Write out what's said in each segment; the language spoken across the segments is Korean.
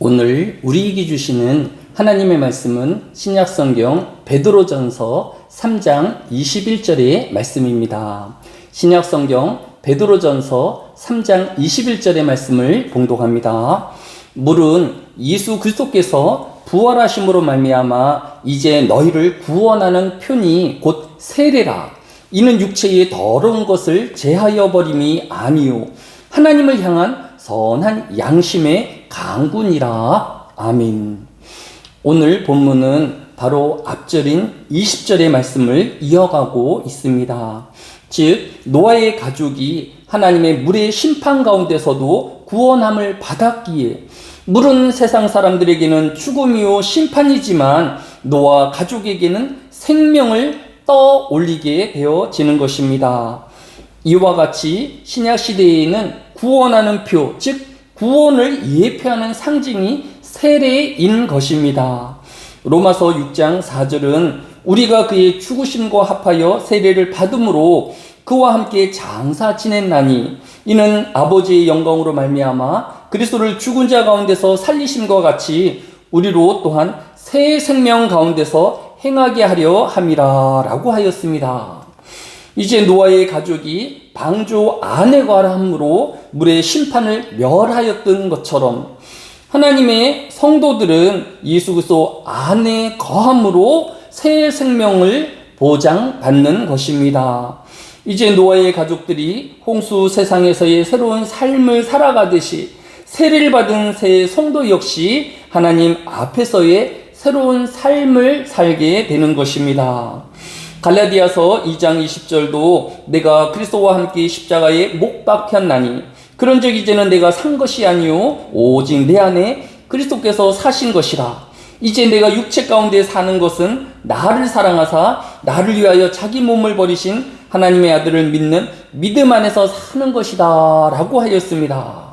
오늘 우리에게 주시는 하나님의 말씀은 신약성경 베드로전서 3장 21절의 말씀입니다. 신약성경 베드로전서 3장 21절의 말씀을 봉독합니다. 물은 예수 그리스도께서 부활하심으로 말미암아 이제 너희를 구원하는 편이 곧 세례라. 이는 육체의 더러운 것을 제하여 버림이 아니요 하나님을 향한 선한 양심의 강군이라. 아멘. 오늘 본문은 바로 앞절인 20절의 말씀을 이어가고 있습니다. 즉, 노아의 가족이 하나님의 물의 심판 가운데서도 구원함을 받았기에 물은 세상 사람들에게는 죽음이요 심판이지만 노아 가족에게는 생명을 떠 올리게 되어지는 것입니다. 이와 같이 신약 시대에는 구원하는 표, 즉 구원을 예표하는 상징이 세례인 것입니다. 로마서 6장 4절은 우리가 그의 죽으심과 합하여 세례를 받음으로 그와 함께 장사 지냈나니 이는 아버지의 영광으로 말미암아 그리스도를 죽은 자 가운데서 살리심과 같이 우리로 또한 새 생명 가운데서 행하게 하려 함이라라고 하였습니다. 이제 노아의 가족이 방주 안에 거함으로 물의 심판을 멸하였던 것처럼 하나님의 성도들은 예수 그리스도 안에 거함으로 새 생명을 보장받는 것입니다. 이제 노아의 가족들이 홍수 세상에서의 새로운 삶을 살아가듯이 세례를 받은 새 성도 역시 하나님 앞에서의 새로운 삶을 살게 되는 것입니다. 갈라디아서 2장 20절도 내가 그리스도와 함께 십자가에 못 박혔나니 그런즉 이제는 내가 산 것이 아니요 오직 내 안에 그리스도께서 사신 것이라 이제 내가 육체 가운데 사는 것은 나를 사랑하사 나를 위하여 자기 몸을 버리신 하나님의 아들을 믿는 믿음 안에서 사는 것이다 라고 하였습니다.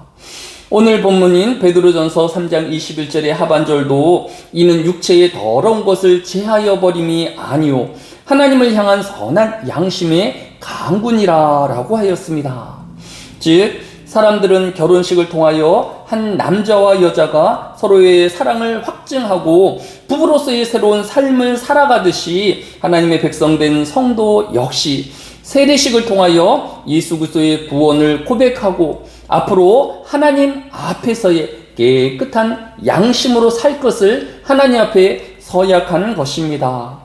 오늘 본문인 베드로전서 3장 21절의 하반절도 이는 육체의 더러운 것을 제하여 버림이 아니요 하나님을 향한 선한 양심의 강군이라라고 하였습니다. 즉 사람들은 결혼식을 통하여 한 남자와 여자가 서로의 사랑을 확증하고 부부로서의 새로운 삶을 살아가듯이 하나님의 백성된 성도 역시 세례식을 통하여 예수 그리스도의 구원을 고백하고 앞으로 하나님 앞에서의 깨끗한 양심으로 살 것을 하나님 앞에 서약하는 것입니다.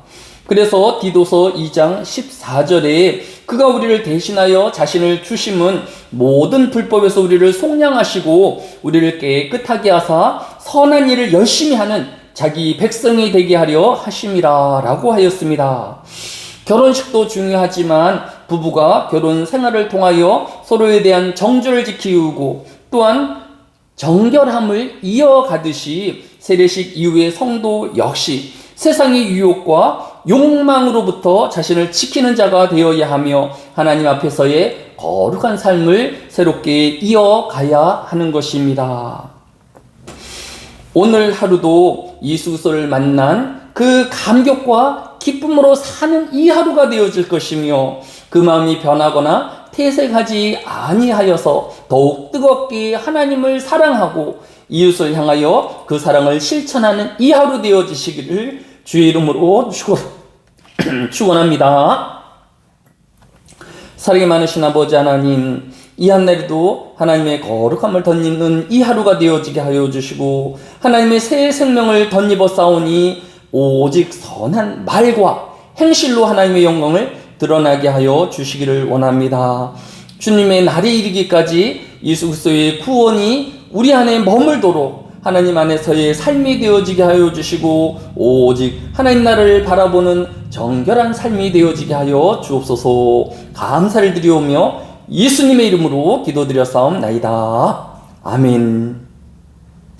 그래서 디도서 2장 14절에 그가 우리를 대신하여 자신을 주심은 모든 불법에서 우리를 속량하시고 우리를 깨끗하게 하사 선한 일을 열심히 하는 자기 백성이 되게 하려 하심이라 라고 하였습니다. 결혼식도 중요하지만 부부가 결혼 생활을 통하여 서로에 대한 정조를 지키고 또한 정결함을 이어가듯이 세례식 이후의 성도 역시 세상의 유혹과 욕망으로부터 자신을 지키는 자가 되어야 하며 하나님 앞에서의 거룩한 삶을 새롭게 이어가야 하는 것입니다. 오늘 하루도 예수를 만난 그 감격과 기쁨으로 사는 이 하루가 되어질 것이며 그 마음이 변하거나 퇴색하지 아니하여서 더욱 뜨겁게 하나님을 사랑하고 이웃을 향하여 그 사랑을 실천하는 이 하루 되어지시기를 주의 이름으로 축원합니다. 사랑이 많으신 아버지 하나님, 이 한날에도 하나님의 거룩함을 덧입는 이 하루가 되어지게 하여 주시고 하나님의 새 생명을 덧입어 싸우니 오직 선한 말과 행실로 하나님의 영광을 드러나게 하여 주시기를 원합니다. 주님의 날이 이르기까지 예수 그리스도의 구원이 우리 안에 머물도록 하나님 안에서의 삶이 되어지게 하여 주시고 오직 하나님 나라를 바라보는 정결한 삶이 되어지게 하여 주옵소서 감사를 드리오며 예수님의 이름으로 기도드려 싸움나이다. 아멘.